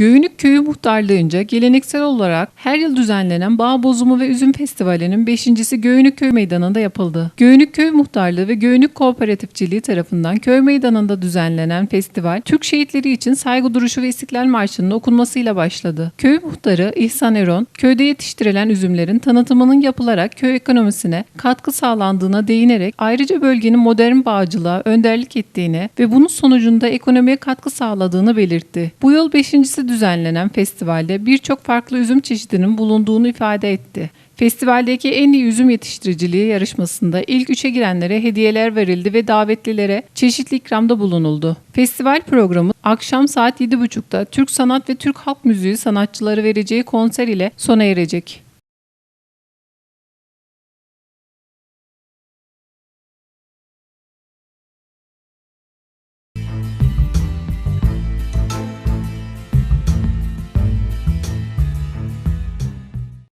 Göğünük Köyü Muhtarlığı'nca geleneksel olarak her yıl düzenlenen Bağ Bozumu ve Üzüm Festivali'nin 5.si Göğünük Köy Meydanı'nda yapıldı. Göğünük Köy Muhtarlığı ve Göğünük Kooperatifçiliği tarafından köy meydanında düzenlenen festival, Türk şehitleri için saygı duruşu ve İstiklal Marşı'nın okunmasıyla başladı. Köy muhtarı İhsan Eron, köyde yetiştirilen üzümlerin tanıtımının yapılarak köy ekonomisine katkı sağlandığına değinerek ayrıca bölgenin modern bağcılığa önderlik ettiğini ve bunun sonucunda ekonomiye katkı sağladığını belirtti. Bu yıl 5.si düzenlenen festivalde birçok farklı üzüm çeşidinin bulunduğunu ifade etti. Festivaldeki en iyi üzüm yetiştiriciliği yarışmasında ilk üçe girenlere hediyeler verildi ve davetlilere çeşitli ikramda bulunuldu. Festival programı akşam saat 7.30'da Türk sanat ve Türk halk müziği sanatçıları vereceği konser ile sona erecek.